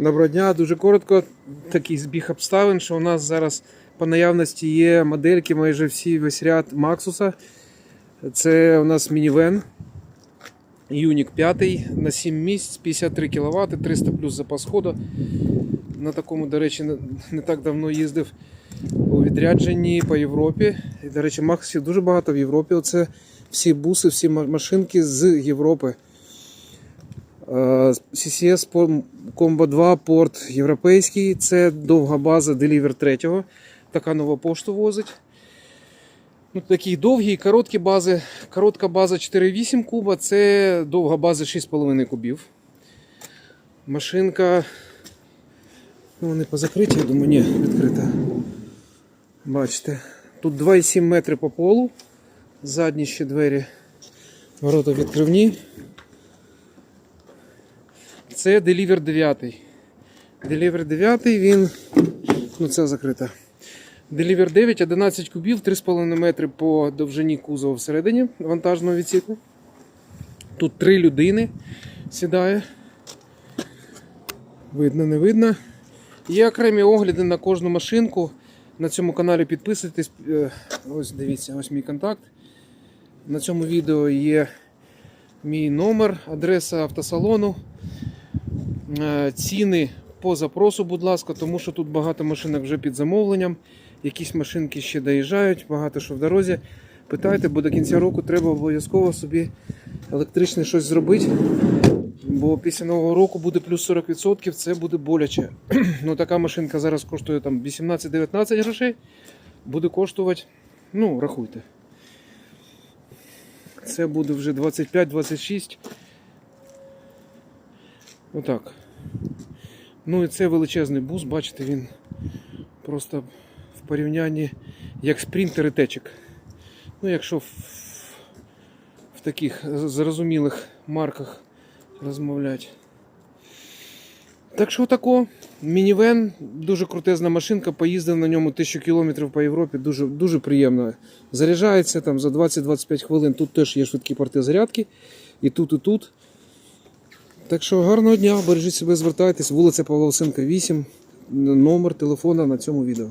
Доброго дня, дуже коротко. Такий збіг обставин, що у нас зараз по наявності є модельки, майже всі весь ряд Максуса. Це у нас мінівен. Юнік 5 на 7 місць, 53 кВт, 300 плюс запас ходу. На такому, до речі, не- так давно їздив у відрядженні по Європі. І, до речі, Максусів дуже багато в Європі. Оце всі буси, всі машинки з Європи. Е, CCS Pom- Combo 2 порт європейський. Це довга база Deliver 3. Така нова пошту возить. Ну, такі довгі і короткі бази. Коротка база 4,8 куба, це довга база 6,5 кубів. Машинка. Ну, вони позакриті, я думаю, ні, відкрита. Бачите. Тут 2,7 метри по полу. Задні ще двері. Ворота відкривні. Це Deliver 9. Deliver 9 він. Ну це закрита. Deliver 9, 11 кубів, 3,5 метри по довжині кузова всередині вантажного відсіку. Тут три людини сідає. Видно, не видно. Є окремі огляди на кожну машинку. На цьому каналі підписуйтесь. Е, Ось дивіться, ось мій контакт. На цьому відео є мій номер, адреса автосалону. Е, Ціни по запросу, будь ласка, тому що тут багато машинок вже під замовленням. Якісь машинки ще доїжджають, багато що в дорозі. Питайте, бо до кінця року треба обов'язково собі електричне щось зробити. Бо після нового року буде плюс 40%, це буде боляче. ну, така машинка зараз коштує там 18-19 грошей. Буде коштувати, ну, рахуйте. Це буде вже 25-26. Отак. Ну і це величезний бус, бачите, він просто в порівнянні як спринтер і течик. Ну, якщо в, в таких зрозумілих марках розмовляти. Так що тако, мінівен, дуже крутезна машинка, поїздив на ньому 1000 км по Європі, дуже, дуже приємно. Заряджається там за 20-25 хвилин. Тут теж є швидкі порти зарядки. І тут, і тут. Так що гарного дня, бережіть себе, звертайтесь, вулиця Павла Осенка, 8, номер телефона на цьому відео.